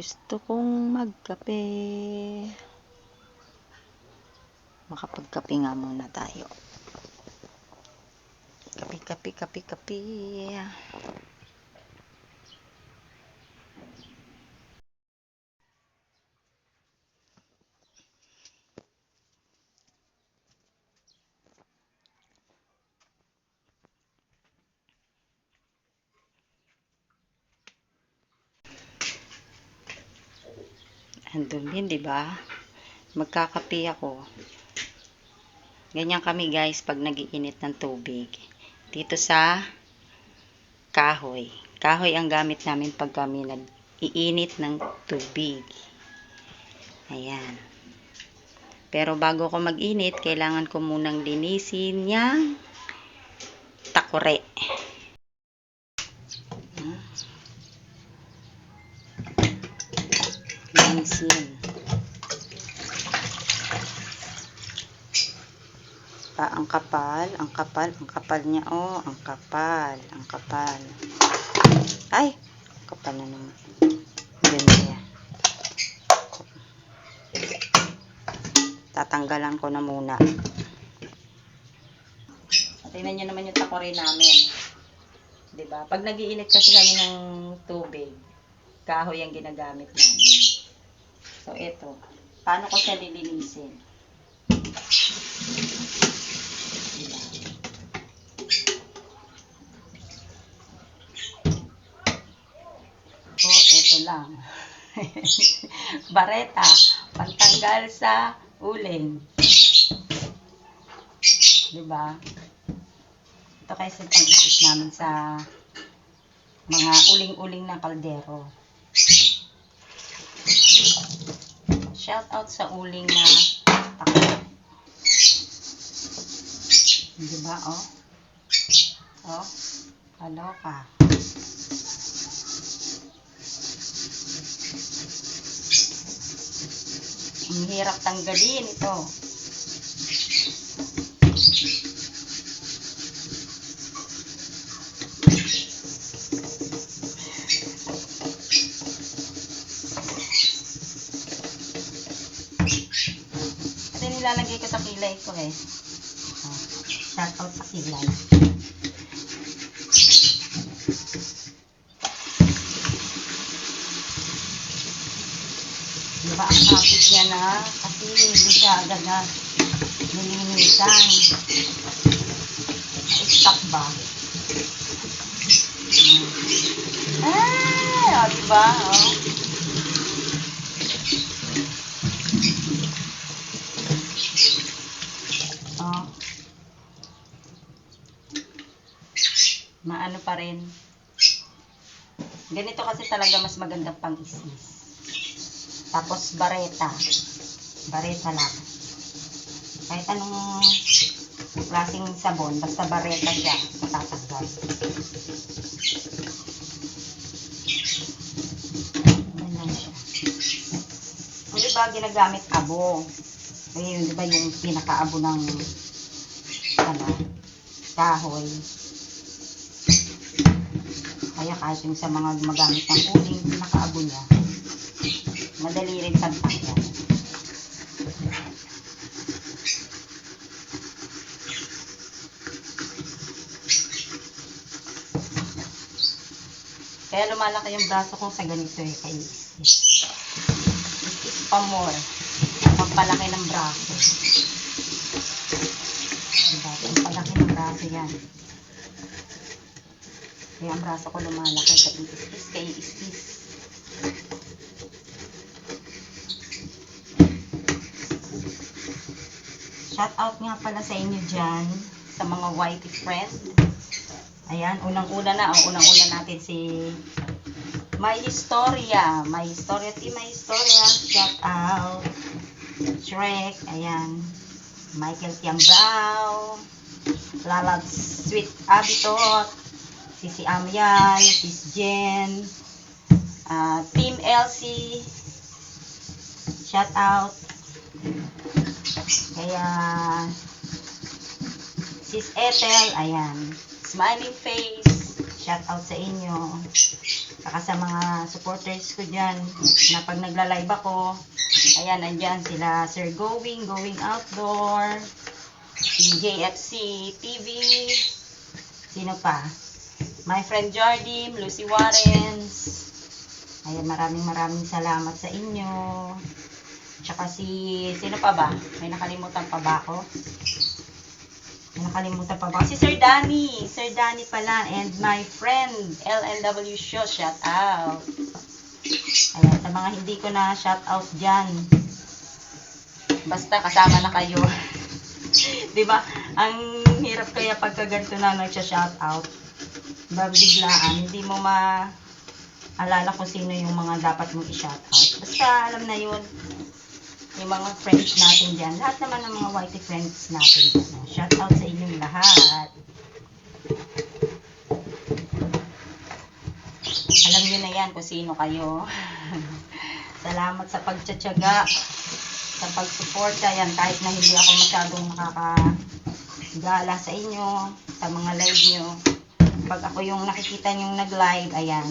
Gusto kong magkape. Makapagkape nga muna tayo. Kape, kape, kape, kape. Ang dumi, di ba? Magkakape ako. Ganyan kami guys pag nagiinit ng tubig. Dito sa kahoy. Kahoy ang gamit namin pag kami nag-iinit ng tubig. Ayan. Pero bago ko mag-init, kailangan ko munang linisin yung takore. Linisin. Pa, ang kapal, ang kapal, ang kapal niya. Oh, ang kapal, ang kapal. Ay, kapal na naman. Ganda yan. Tatanggalan ko na muna. Tingnan nyo naman yung takore namin. 'Di ba? Pag nagiinit kasi kami ng tubig, kahoy ang ginagamit namin. So, ito. Paano ko siya lilinisin? Diba? Oh, ito lang. Bareta, pantanggal sa uling. Diba? Ito kasi pang isip namin sa mga uling-uling ng kaldero. Shout out sa uling na takot. Diba, oh? Oh, kaloka. Ang hirap tanggalin. Ito yung nilalagay ko sa kilay ko eh. Shout out sa kilay. Diba ang kapit niya na kasi hindi siya agad na nilinisan. Stuck ba? Hmm. Ah, diba? Oh. Maano pa rin. Ganito kasi talaga mas magandang pang isis. Tapos bareta. Bareta lang. Kahit anong klaseng sabon, basta bareta siya, matatanggal. Ganyan siya. Ang iba ginagamit abo. Ayun, di ba yung pinakaabo ng ano, kahoy. Kaya kahit yung sa mga gumagamit ng uling, pinakaabo niya, madali rin pagtanggal. Kaya lumalaki yung braso ko sa ganito eh, kay Isis. Isis ng braso. Diba? Pagpalaki ng braso yan. Kaya ang braso ko lumalaki kay Isis, kay Isis. Shout out nga pala sa inyo dyan, sa mga whitey friend. Ayan, unang-una na, ang unang-una natin si My Historia. My Historia, si My Historia. Shout out. Shrek, ayan. Michael Tiambao. Lalab Sweet Abitot. Sisi Amyay, Sis Jen. ah, Team Elsie. Shout out. Kaya, Sis Ethel, ayan. Smiling face. Shout out sa inyo. Saka sa mga supporters ko dyan na pag nagla-live ako, ayan, andyan sila Sir Going, Going Outdoor, si JFC TV, sino pa? My friend Jardim, Lucy Warrens. Ayan, maraming maraming salamat sa inyo. Tsaka si, sino pa ba? May nakalimutan pa ba ako? May nakalimutan pa ba? Si Sir Danny. Sir Danny pala. And my friend, LLW Show. Shout out. Ayan, sa mga hindi ko na shout out dyan. Basta kasama na kayo. 'Di ba? Ang hirap kaya pagka ganito na nagsha-shout out. Biglaan, hindi mo ma alala kung sino yung mga dapat mong i-shout out. Basta alam na yun, yung mga friends natin dyan. Lahat naman ng mga whitey friends natin dyan. Shout out sa inyong lahat. Alam niyo na yan kung sino kayo. Salamat sa pagtsatsaga, sa pagsuporta yan kahit na hindi ako masyadong nakakagala sa inyo, sa mga live nyo. Pag ako yung nakikita nyong nag-live, ayan,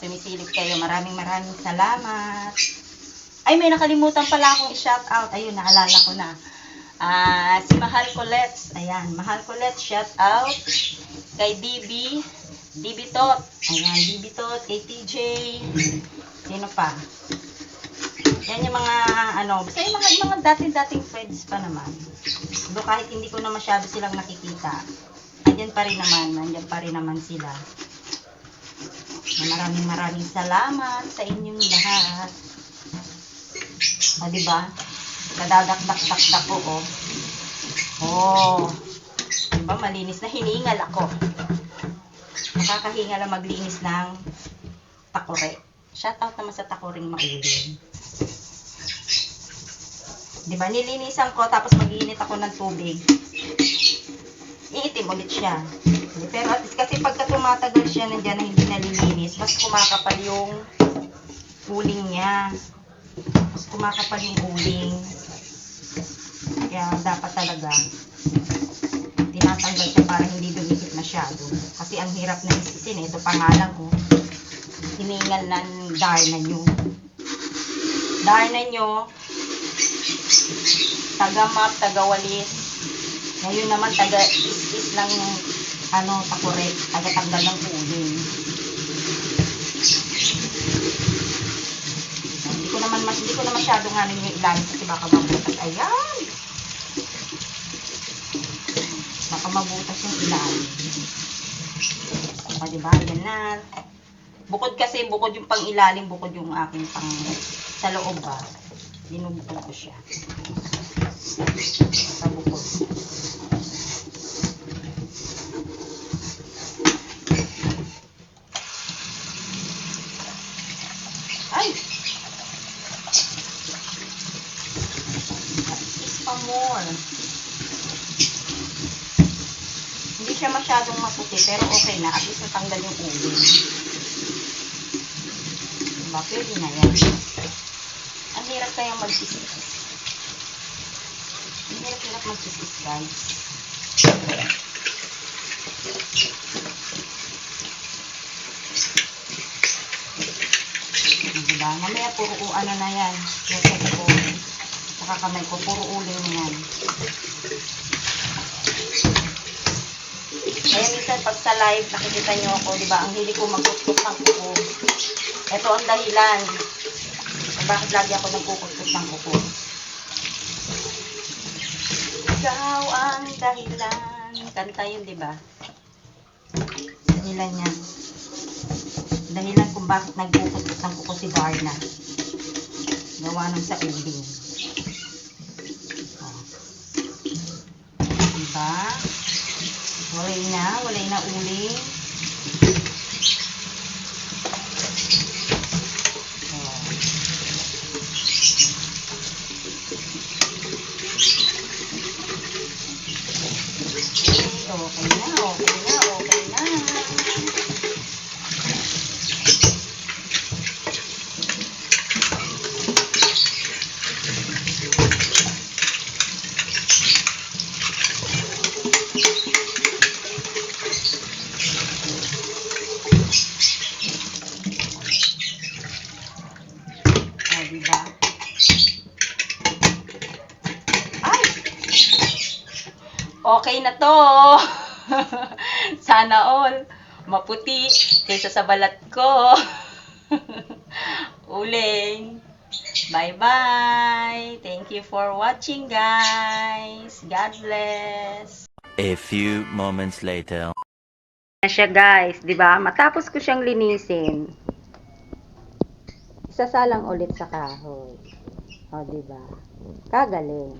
sumisilip kayo. Maraming maraming salamat. Ay, may nakalimutan pala akong i-shout out. Ayun, naalala ko na. Ah, si Mahal Colette. Ayan, Mahal Colette, shout out. Kay DB, DB Tot. Ayan, DB Tot, kay TJ. Sino pa? Yan yung mga, ano, basta yung mga, yung mga dating-dating friends pa naman. Do kahit hindi ko na masyado silang nakikita, andyan pa rin naman, andyan pa rin naman sila. Maraming maraming salamat sa inyong lahat. O, di ba? Nadadakdak-dakdak ko, oh. Oh. Di ba? Malinis na hiningal ako. Nakakahinga lang maglinis ng takore. Shout out naman sa takoring mauling. Di ba? Nilinisan ko, tapos mag-iinit ako ng tubig. Iitim ulit siya. Pero at least, kasi pagka tumatagal siya nandiyan na hindi nalilinis, mas kumakapal yung uling niya. Mas kumakapal yung uling. Kaya dapat talaga tinatanggal siya para hindi dumikit masyado. Kasi ang hirap na isisin. Ito pangalan ko. Hiningal ng Darna nyo. Darna nyo, taga-map, taga-walis. Ngayon naman, taga-is-is ng ano, takore, taga-tanggal ng uling. Hindi ko naman mas hindi ko na masyadong ano yung ilalim kasi baka mabutas. Ayan! Baka mabutas yung ilalim. O, diba? Yan na. Bukod kasi, bukod yung pang ilalim, bukod yung aking pang sa loob ba. Binubukod ko siya. Sa bukod. Ay! Is pa more. Hindi siya masyadong pero okay na. At least natanggal yung ulo. Diba? Pwede na yan. Ang hirap kayang magsisis. Hirap-hirap magsisis, guys. Diba? Mamaya puro u- ano na yan. Yung ko. Saka kamay ko, puro uling yan. Kaya minsan pag sa live, nakikita nyo ako, di ba? Ang hili ko magkutkot ng kuko. Ito ang dahilan kung bakit lagi ako nagkukutkot ng kuko. Ikaw ang dahilan. Kanta yun, di ba? Dahilan yan. Dahilan kung bakit nagkukutkot ng kuko si Darna. Gawa ng sa uling. Oh. Diba? Walay na, walay na uling. Okay na, okay na, okay na. Okay na to. Sana all. Maputi kaysa sa balat ko. Uling. Bye-bye. Thank you for watching, guys. God bless. A few moments later. na siya guys, 'di ba? Matapos ko siyang linisin. Isasalang ulit sa kahoy. O, 'di ba? Kagaling.